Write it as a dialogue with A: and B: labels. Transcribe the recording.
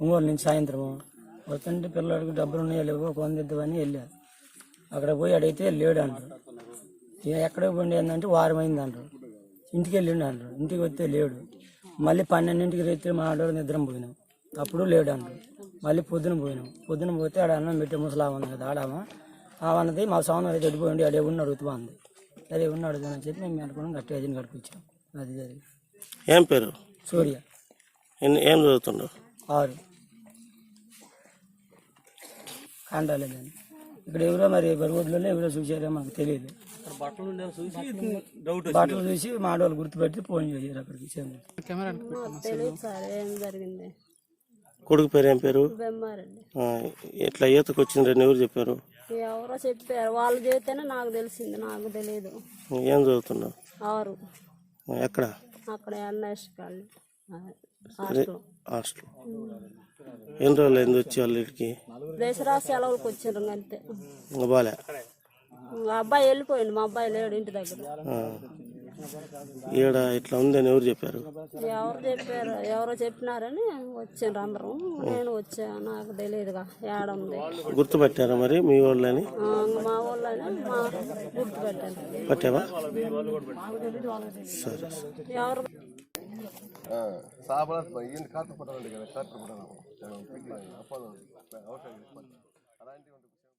A: ఒంగోలు నుంచి సాయంత్రం. వస్తుంటే పిల్లడికి డబ్బులు ఉన్నాయో లేవో ఇద్దామని వెళ్ళా. అక్కడ పోయి అడిగితే లేడు అంటారు. ఎక్కడికి పోండి ఏంటంటే వారం అయింది అంటారు. ఇంటికి వెళ్ళిండు అంటారు. ఇంటికి వస్తే లేడు. మళ్ళీ పన్నెండింటికి రేత్రి మా ఆడవాళ్ళు నిద్రం పోయినాం. అప్పుడు లేడు అంటారు. మళ్ళీ పొద్దున పోయినాం. పొద్దున పోతే ఆడ అన్నం పెట్టే ముసలామ ఉంది కదా ఆడామా ఆమెన్నది మా సౌండ్ అయితే చెడిపోయింది అడే ఉన్న అడుగుతూ అంది అదే ఉన్న అడుగుతానని చెప్పి మేము అనుకున్నాం గట్టిగా అదిని గడిపించాం అది జరిగింది.
B: ఏం పేరు?
A: సూర్య.
B: ఏం చదువుతుండవు
A: ఆరు. కాండాలేదని ఇక్కడ ఎవరో మరి బరుగుడ్లలో ఎవరో చూసారో మనకు తెలియదు. బట్టలు చూసి మా ఆడవాళ్ళు గుర్తుపెట్టి ఫోన్ చేశారు అక్కడికి చెంది
C: తెలియదు సార్ ఏం జరిగింది?
B: కొడుకు పేరు ఏం పేరు? ఎట్లా ఈతకు వచ్చిండ్రని ఎవరు చెప్పారు?
C: ఎవరో చెప్పారు వాళ్ళు చేస్తేనే నాకు తెలిసింది నాకు తెలియదు.
B: ఏం చదువుతున్నావు?
C: ఆరు.
B: ఎక్కడ?
C: అక్కడ కాళ్ళు హాస్టల్.
B: ఎన్ని రోజులు అయింది వచ్చి వాళ్ళ ఇంటికి
C: దసరా సెలవులకు వచ్చారు అంతే.
B: బాలే
C: అబ్బాయి వెళ్ళిపోయింది మా అబ్బాయి లేడు ఇంటి దగ్గర.
B: ఈడ ఇట్లా ఉందని ఎవరు చెప్పారు?
C: ఎవరు చెప్పారు ఎవరో చెప్పినారని వచ్చిండ్రు అందరం. నేను వచ్చా నాకు తెలియదుగా ఏడ ఉంది.
B: గుర్తుపట్టారా మరి మీ వాళ్ళని?
C: మా వాళ్ళని మా గుర్తు పెట్టాను
B: పట్టావా? సరే
C: ఎవరు?
D: சாப்பிட காற்று படம் காற்று படம் அப்போ அதான்